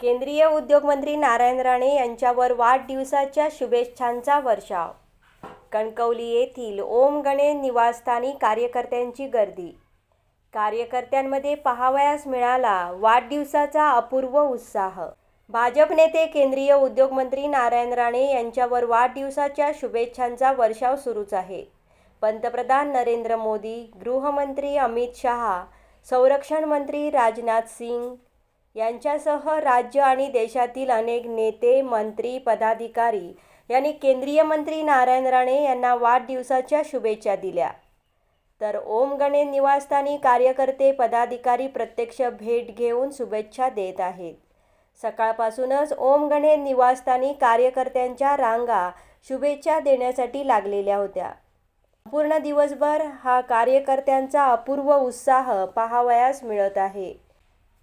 केंद्रीय उद्योगमंत्री नारायण राणे यांच्यावर वाढदिवसाच्या शुभेच्छांचा वर्षाव. कणकवली येथील ओम गणे निवासस्थानी कार्यकर्त्यांची गर्दी. कार्यकर्त्यांमध्ये पाहावयास मिळाला वाढदिवसाचा अपूर्व उत्साह. भाजप नेते केंद्रीय उद्योगमंत्री नारायण राणे यांच्यावर वाढदिवसाच्या शुभेच्छांचा वर्षाव सुरूच आहे. पंतप्रधान नरेंद्र मोदी गृहमंत्री अमित शहा संरक्षण मंत्री राजनाथ सिंग यांच्यासह राज्य आणि देशातील अनेक नेते मंत्री पदाधिकारी यांनी केंद्रीय मंत्री नारायण राणे यांना वाढदिवसाच्या शुभेच्छा दिल्या. तर ओम गणे निवासस्थानी कार्यकर्ते पदाधिकारी प्रत्यक्ष भेट घेऊन शुभेच्छा देत आहेत. सकाळपासूनच ओम गणे निवासस्थानी कार्यकर्त्यांच्या रांगा शुभेच्छा देण्यासाठी लागलेल्या होत्या. पूर्ण दिवसभर हा कार्यकर्त्यांचा अपूर्व उत्साह पाहावयास मिळत आहे.